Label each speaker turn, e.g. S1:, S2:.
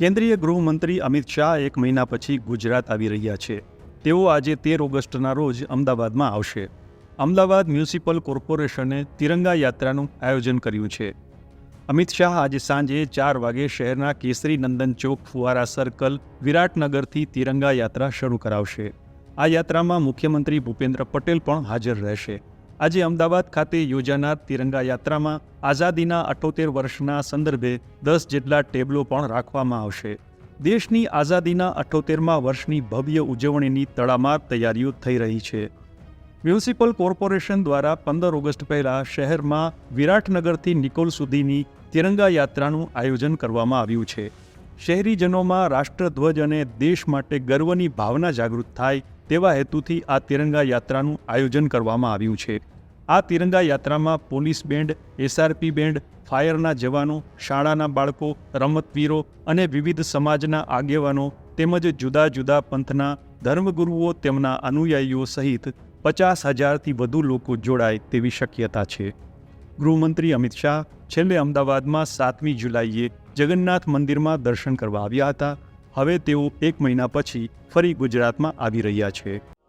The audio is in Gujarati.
S1: કેન્દ્રીય ગૃહમંત્રી અમિત શાહ એક મહિના પછી ગુજરાત આવી રહ્યા છે. તેઓ આજે તેર ઓગસ્ટના રોજ અમદાવાદમાં આવશે. અમદાવાદ મ્યુનિસિપલ કોર્પોરેશને તિરંગા યાત્રાનું આયોજન કર્યું છે. અમિત શાહ આજે સાંજે ચાર વાગે શહેરના કેસરી નંદન ચોક ફુવારા સર્કલ વિરાટનગરથી તિરંગા યાત્રા શરૂ કરાવશે. આ યાત્રામાં મુખ્યમંત્રી ભૂપેન્દ્ર પટેલ પણ હાજર રહેશે. આજે અમદાવાદ ખાતે યોજાનાર તિરંગા યાત્રામાં આઝાદીના અઠોતેર વર્ષના સંદર્ભે દસ જેટલા ટેબલો પણ રાખવામાં આવશે. દેશની આઝાદીના અઠોતેરમા વર્ષની ભવ્ય ઉજવણીની તડામાર તૈયારીઓ થઈ રહી છે. મ્યુનિસિપલ કોર્પોરેશન દ્વારા પંદર ઓગસ્ટ પહેલા શહેરમાં વિરાટનગરથી નિકોલ સુધીની તિરંગા યાત્રાનું આયોજન કરવામાં આવ્યું છે. શહેરીજનોમાં રાષ્ટ્રધ્વજ અને દેશ માટે ગર્વની ભાવના જાગૃત થાય તેવા હેતુથી આ તિરંગા યાત્રાનું આયોજન કરવામાં આવ્યું છે. આ તિરંગા યાત્રામાં પોલીસ બેન્ડ, એસઆરપી બેન્ડ, ફાયરના જવાનો, શાળાના બાળકો, રમતવીરો અને વિવિધ સમાજના આગેવાનો તેમજ જુદા જુદા પંથના ધર્મગુરુઓ તેમના અનુયાયીઓ સહિત પચાસ હજારથી વધુ લોકો જોડાય તેવી શક્યતા છે. ગૃહમંત્રી અમિત શાહ છેલ્લે અમદાવાદમાં સાતમી જુલાઈએ જગન્નાથ મંદિરમાં દર્શન કરવા આવ્યા હતા. હવે તેઓ એક મહિના પછી ફરી ગુજરાતમાં આવી રહ્યા છે.